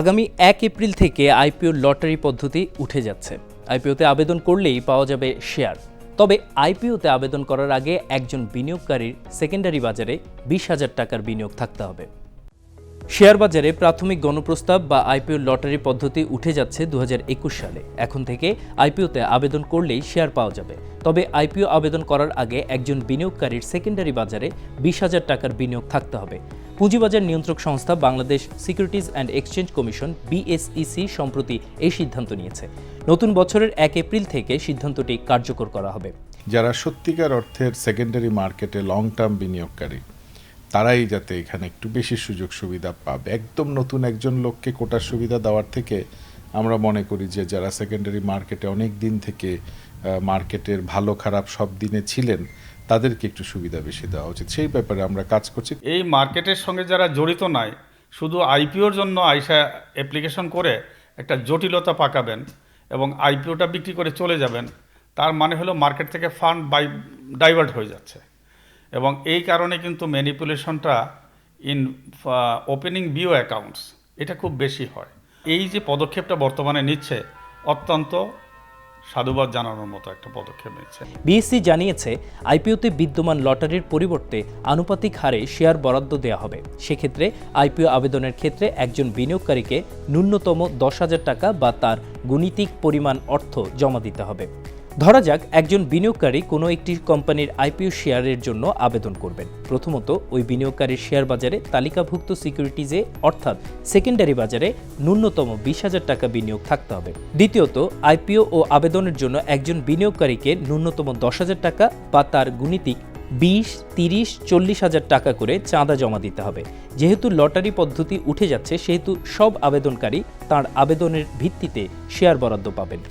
আগামী এক এপ্রিল থেকে আইপিও লটারি পদ্ধতি উঠে যাচ্ছে। আইপিওতে আবেদন করলেই পাওয়া যাবে শেয়ার। তবে আইপিওতে আবেদন করার আগে একজন বিনিয়োগকারীর সেকেন্ডারি বাজারে বিশ হাজার টাকার বিনিয়োগ থাকতে হবে। শেয়ার বাজারে প্রাথমিক গণপ্রস্তাব বা আইপিও লটারি পদ্ধতি উঠে যাচ্ছে দু হাজার একুশ সালে। এখন থেকে আইপিওতে আবেদন করলেই শেয়ার পাওয়া যাবে। তবে আইপিও আবেদন করার আগে একজন বিনিয়োগকারীর সেকেন্ডারি বাজারে বিশ হাজার টাকার বিনিয়োগ থাকতে হবে। পুঁজিবাজার নিয়ন্ত্রক সংস্থা Bangladesh securities and exchange commission BSEC সম্প্রতি এই সিদ্ধান্ত নিয়েছে। নতুন বছরের এক এপ্রিল থেকে সিদ্ধান্তটি কার্যকর করা হবে। যারা সত্যিকার অর্থের সেকেন্ডারি মার্কেটে লং টার্ম বিনিয়োগকারী, তারাই যাতে এখানে একটু বেশি সুযোগ সুবিধা পাবে। একদম নতুন একজন লোককে কোটার সুবিধা দেওয়ার থেকে আমরা মনে করি যে যারা সেকেন্ডারি মার্কেটে অনেক দিন থেকে মার্কেটের ভালো, খারাপ সব দিনে ছিলেন, তাদেরকে একটু সুবিধা বেশি দেওয়া উচিত। সেই ব্যাপারে আমরা কাজ করছি। এই মার্কেটের সঙ্গে যারা জড়িত নাই, শুধু আইপিওর জন্য আইসা অ্যাপ্লিকেশন করে একটা জটিলতা পাকাবেন এবং আইপিওটা বিক্রি করে চলে যাবেন, তার মানে হলো মার্কেট থেকে ফান্ড বাই, ডাইভার্ট হয়ে যাচ্ছে। এবং এই কারণে কিন্তু ম্যানিপুলেশনটা ইন ওপেনিং বিও অ্যাকাউন্টস, এটা খুব বেশি হয়। এই যে পদক্ষেপটা বর্তমানে নিচ্ছে, অত্যন্ত সাধুবাদ জানানোর মতো একটা পদক্ষেপ নিয়েছে বিএসসি জানিয়েছে আইপিওতে বিদ্যমান লটারির পরিবর্তে আনুপাতিক হারে শেয়ার বরাদ্দ দেওয়া হবে। সেক্ষেত্রে আইপিও আবেদনের ক্ষেত্রে একজন বিনিয়োগকারীকে ন্যূনতম দশ হাজার টাকা বা তার গুণিতিক পরিমাণ অর্থ জমা দিতে হবে। ধরা যাক, একজন বিনিয়োগকারী কোনো একটি কোম্পানির আইপিও শেয়ারের জন্য আবেদন করবেন। প্রথমত, ওই বিনিয়োগকারীর শেয়ার বাজারে তালিকাভুক্ত সিকিউরিটিজে, অর্থাৎ সেকেন্ডারি বাজারে, ন্যূনতম বিশ হাজার টাকা বিনিয়োগ থাকতে হবে। দ্বিতীয়ত, আইপিও ও আবেদনের জন্য একজন বিনিয়োগকারীকে ন্যূনতম দশ হাজার টাকা বা তার গুণিতিক বিশ, তিরিশ, চল্লিশ হাজার টাকা করে চাঁদা জমা দিতে হবে। যেহেতু লটারি পদ্ধতি উঠে যাচ্ছে, সেহেতু সব আবেদনকারী তার আবেদনের ভিত্তিতে শেয়ার বরাদ্দ পাবেন।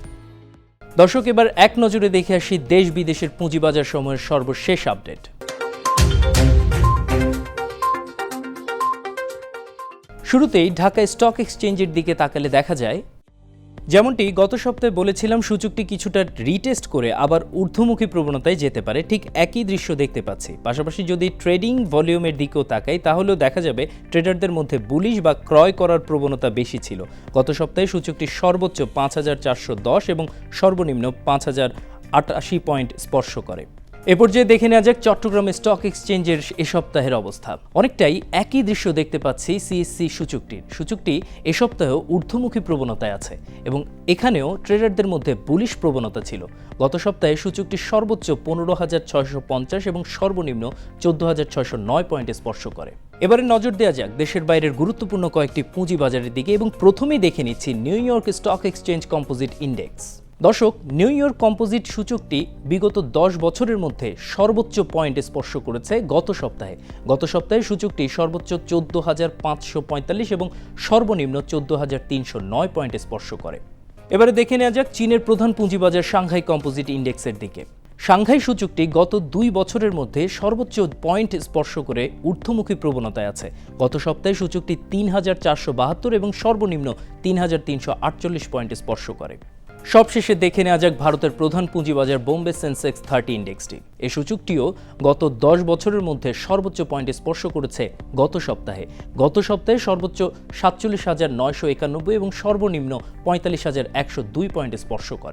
দর্শক, এবার এক নজরে দেখে আসি দেশ বিদেশের পুঁজিবাজার সময়ের সর্বশেষ আপডেট। শুরুতেই ঢাকা স্টক এক্সচেঞ্জের দিকে তাকালে দেখা যায় যেমনটি গত সপ্তাহে বলেছিলাম, সূচকটি কিছুটা রিটেস্ট করে আবার ঊর্ধ্বমুখী প্রবণতায় যেতে পারে। ঠিক একই দৃশ্য দেখতে পাচ্ছি। পাশাপাশি যদি ট্রেডিং ভলিউমের দিকেও তাকাই, তাহলেও দেখা যাবে ট্রেডারদের মধ্যে বুলিশ বা ক্রয় করার প্রবণতা বেশি ছিল। গত সপ্তাহে সূচকটি সর্বোচ্চ পাঁচ হাজার চারশো দশ এবং সর্বনিম্ন পাঁচ হাজার আটাশি পয়েন্ট স্পর্শ করে। এ পর্যায়ে দেখে নেওয়া যাক চট্টগ্রাম স্টক এক্সচেঞ্জের এ সপ্তাহের অবস্থা। অনেকটাই একই দৃশ্য দেখতে পাচ্ছি সিএসসি সূচকটির। সূচকটি এ সপ্তাহেও ঊর্ধ্বমুখী প্রবণতায় আছে এবং এখানেও ট্রেডারদের মধ্যে বুলিশ প্রবণতা ছিল। গত সপ্তাহে সূচকটি সর্বোচ্চ পনেরো হাজার ছয়শো পঞ্চাশ এবং সর্বনিম্ন চোদ্দ হাজার ছয়শো নয় পয়েন্টে স্পর্শ করে। এবারে নজর দেওয়া যাক, দেশের বাইরের গুরুত্বপূর্ণ কয়েকটি পুঁজি বাজারের দিকে এবং প্রথমেই দেখে নিচ্ছি New York stock exchange composite index. দর্শক, নিউ ইয়র্ক কম্পোজিট সূচকটি বিগত দশ বছরের মধ্যে সর্বোচ্চ পয়েন্ট স্পর্শ করেছে গত সপ্তাহে। গত সপ্তাহে সূচকটি সর্বোচ্চ চোদ্দ হাজার পাঁচশো পঁয়তাল্লিশ এবং সর্বনিম্ন চোদ্দ হাজার তিনশো নয় পয়েন্ট স্পর্শ করে। এবারে দেখে নেওয়া যাক চীনের প্রধান পুঁজিবাজার সাংহাই কম্পোজিট ইন্ডেক্সের দিকে। সাংহাই সূচকটি গত দুই বছরের মধ্যে সর্বোচ্চ পয়েন্ট স্পর্শ করে ঊর্ধ্বমুখী প্রবণতায় আছে। গত সপ্তাহে সূচকটি তিন হাজার চারশো বাহাত্তর এবং সর্বনিম্ন তিন হাজার তিনশো আটচল্লিশ পয়েন্ট স্পর্শ করে। সবশেষে দেখে নেওয়া যাক ভারতের প্রধান পুঁজিবাজার বোম্বে সেন্সেক্স থার্টি ইন্ডেক্সটি। এ সূচকটিও গত দশ বছরের মধ্যে সর্বোচ্চ পয়েন্ট স্পর্শ করেছে গত সপ্তাহে। গত সপ্তাহে সর্বোচ্চ সাতচল্লিশ হাজার নয়শো একানব্বই এবং সর্বনিম্ন পঁয়তাল্লিশ হাজার একশো দুই পয়েন্ট স্পর্শ করে।